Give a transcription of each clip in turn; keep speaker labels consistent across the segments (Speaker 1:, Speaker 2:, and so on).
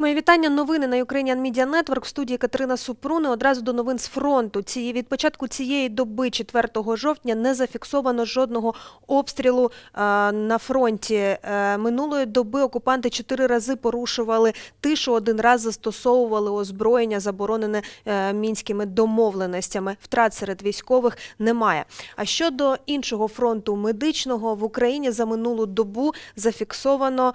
Speaker 1: Мої вітання. Новини на Ukrainian Media Network в студії Катерина Супруни. Одразу до новин з фронту. Ці від початку цієї доби, 4 жовтня, не зафіксовано жодного обстрілу на фронті. Е, минулої доби окупанти чотири рази порушували тишу, один раз застосовували озброєння, заборонене е, мінськими домовленостями. Втрат серед військових немає. А щодо іншого фронту медичного в Україні за минулу добу зафіксовано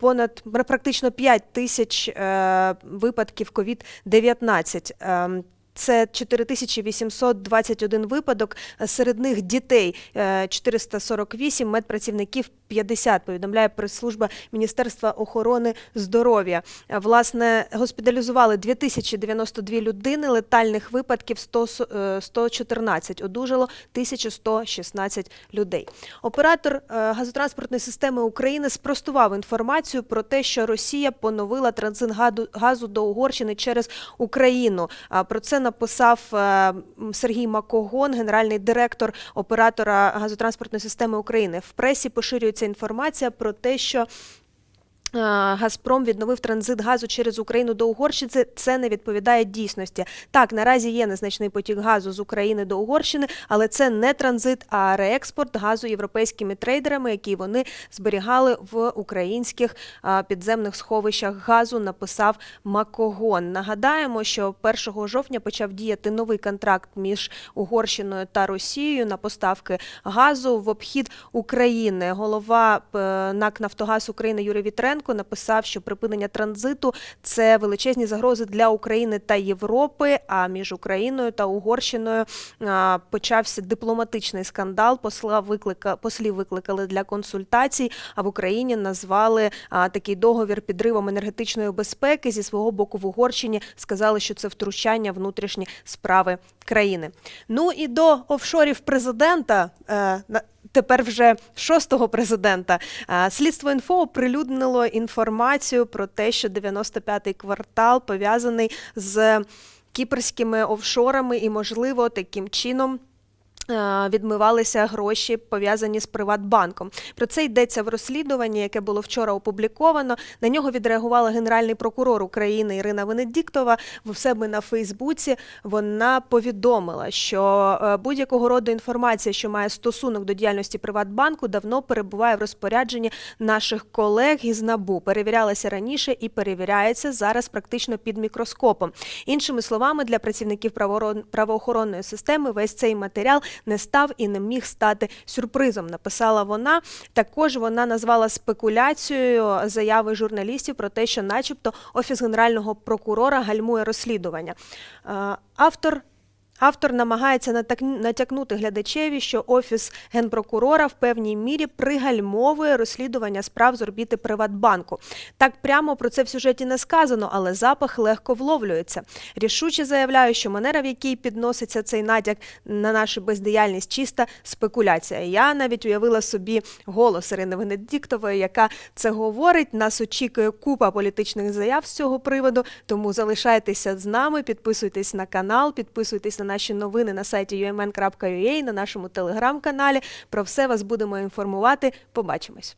Speaker 1: понад практично 5 тисяч е, випадків COVID-19. Це 4821 випадок, е, серед них дітей е, 448, медпрацівників 50, повідомляє прес-служба Міністерства охорони здоров'я. Е, Власне, госпіталізували 2092 людини, летальних випадків 100, е, 114, одужало 1116 людей. Оператор е, газотранспортної системи України спростував інформацію про те, що Росія поновила транзит газу до Угорщини через Україну. Про це написав е, Сергій Макогон, генеральний директор оператора газотранспортної системи України. В пресі поширюється інформація про те, що Газпром відновив транзит газу через Україну до Угорщини. Це не відповідає дійсності. Так, наразі є незначний потік газу з України до Угорщини, але це не транзит, а реекспорт газу європейськими трейдерами, які вони зберігали в українських підземних сховищах газу. Написав Макогон. Нагадаємо, що 1 жовтня почав діяти новий контракт між Угорщиною та Росією на поставки газу в обхід України. Голова е, НАК Нафтогаз України Юрій Вітренко написав, що припинення транзиту це величезні загрози для України та Європи. А між Україною та Угорщиною почався дипломатичний скандал. Посла виклика послів викликали для консультацій. А в Україні назвали такий договір підривом енергетичної безпеки. Зі свого боку в Угорщині сказали, що це втручання внутрішні справи країни. Ну і до офшорів президента. Е, Тепер вже шостого президента слідство інфо оприлюднило інформацію про те, що 95-й квартал пов'язаний з кіпрськими офшорами, і, можливо, таким чином. Е, Відмивалися гроші пов'язані з Приватбанком. Про це йдеться в розслідуванні, яке було вчора опубліковано. На нього відреагувала генеральний прокурор України Ірина Венедіктова в себе на Фейсбуці. Вона повідомила, що е, будь-якого роду інформація, що має стосунок до діяльності Приватбанку, давно перебуває в розпорядженні наших колег із НАБУ. Перевірялася раніше і перевіряється зараз практично під мікроскопом. Іншими словами, для працівників правоохоронної системи весь цей матеріал не став і не міг стати сюрпризом. Написала вона. Також вона назвала спекуляцією заяви журналістів про те, що, начебто, офіс генерального прокурора гальмує розслідування. Е, Автор Автор намагається натякнути глядачеві, що офіс генпрокурора в певній мірі пригальмовує розслідування справ з орбіти Приватбанку. Так прямо про це в сюжеті не сказано, але запах легко вловлюється. Рішуче заявляю, що манера, в якій підноситься цей натяк на нашу бездіяльність, чиста спекуляція. Я навіть уявила собі голос Ірини Венедіктової, яка це говорить. Нас очікує купа політичних заяв з цього приводу. Тому залишайтеся з нами, підписуйтесь на канал, підписуйтесь на наші новини на сайті umn.ua, на нашому телеграм-каналі. Про все вас будемо інформувати. Побачимось.